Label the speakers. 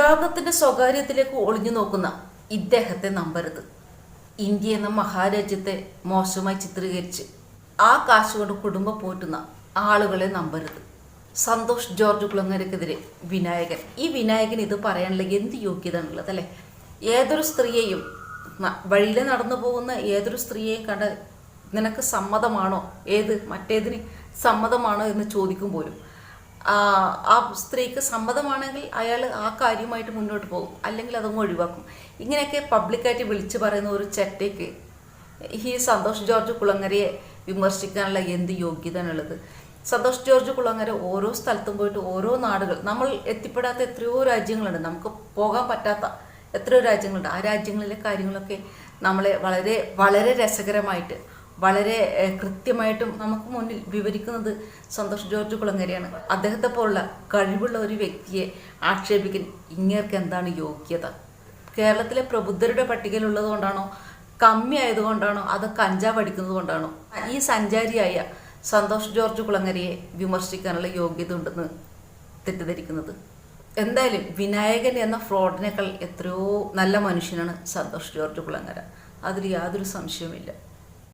Speaker 1: ലോകത്തിന്റെ സ്വകാര്യത്തിലേക്ക് ഒളിഞ്ഞു നോക്കുന്ന ഇദ്ദേഹത്തെ നമ്പരുത്. ഇന്ത്യ എന്ന മഹാരാജ്യത്തെ മോശമായി ചിത്രീകരിച്ച് ആ കാശുകൊണ്ട് കുടുംബം പോറ്റുന്ന ആളുകളെ നമ്പരുത്. സന്തോഷ് ജോർജ് കുളങ്ങരക്കെതിരെ വിനായകൻ. ഈ വിനായകൻ ഇത് പറയാനുള്ള എന്ത് യോഗ്യത ഉള്ളത് അല്ലേ? ഏതൊരു സ്ത്രീയെയും വഴിയിൽ നടന്നു പോകുന്ന ഏതൊരു സ്ത്രീയെയും കണ്ട് നിനക്ക് സമ്മതമാണോ? ഏത് മറ്റേതിന് സമ്മതമാണോ എന്ന് ചോദിക്കും പോലും ആ സ്ത്രീക്ക് സമ്മതമാണെങ്കിൽ അയാൾ ആ കാര്യമായിട്ട് മുന്നോട്ട് പോകും. അല്ലെങ്കിൽ അതങ്ങ് ഒഴിവാക്കും. ഇങ്ങനെയൊക്കെ പബ്ലിക്കായിട്ട് വിളിച്ചു പറയുന്ന ഒരു ചെറ്റയ്ക്ക് ഈ സന്തോഷ് ജോർജ് കുളങ്ങരയെ വിമർശിക്കാനുള്ള എന്ത് യോഗ്യതയാണുള്ളത്? സന്തോഷ് ജോർജ് കുളങ്ങര ഓരോ സ്ഥലത്തും പോയിട്ട് ഓരോ നാടുകൾ നമ്മൾ എത്തിപ്പെടാത്ത എത്രയോ രാജ്യങ്ങളുണ്ട്. നമുക്ക് പോകാൻ പറ്റാത്ത എത്രയോ രാജ്യങ്ങളുണ്ട്. ആ രാജ്യങ്ങളിലെ കാര്യങ്ങളൊക്കെ നമ്മളെ വളരെ വളരെ രസകരമായിട്ട് വളരെ കൃത്യമായിട്ടും നമുക്ക് മുന്നിൽ വിവരിക്കുന്നത് സന്തോഷ് ജോർജ് കുളങ്ങരയാണ്. അദ്ദേഹത്തെ പോലുള്ള കഴിവുള്ള ഒരു വ്യക്തിയെ ആക്ഷേപിക്കാൻ ഇങ്ങേർക്ക് എന്താണ് യോഗ്യത? കേരളത്തിലെ പ്രബുദ്ധരുടെ പട്ടികയിൽ കൊണ്ടാണോ? കമ്മി ആയതുകൊണ്ടാണോ അത് കഞ്ചാവ് അടിക്കുന്നത് കൊണ്ടാണോ? ഈ സഞ്ചാരിയായ സന്തോഷ് ജോർജ് കുളങ്ങരയെ വിമർശിക്കാനുള്ള യോഗ്യത ഉണ്ടെന്ന് തെറ്റിദ്ധരിക്കുന്നത്. എന്തായാലും വിനായകൻ എന്ന ഫ്രോഡിനേക്കാൾ എത്രയോ നല്ല മനുഷ്യനാണ് സന്തോഷ് ജോർജ് കുളങ്ങര. അതിൽ യാതൊരു സംശയവുമില്ല.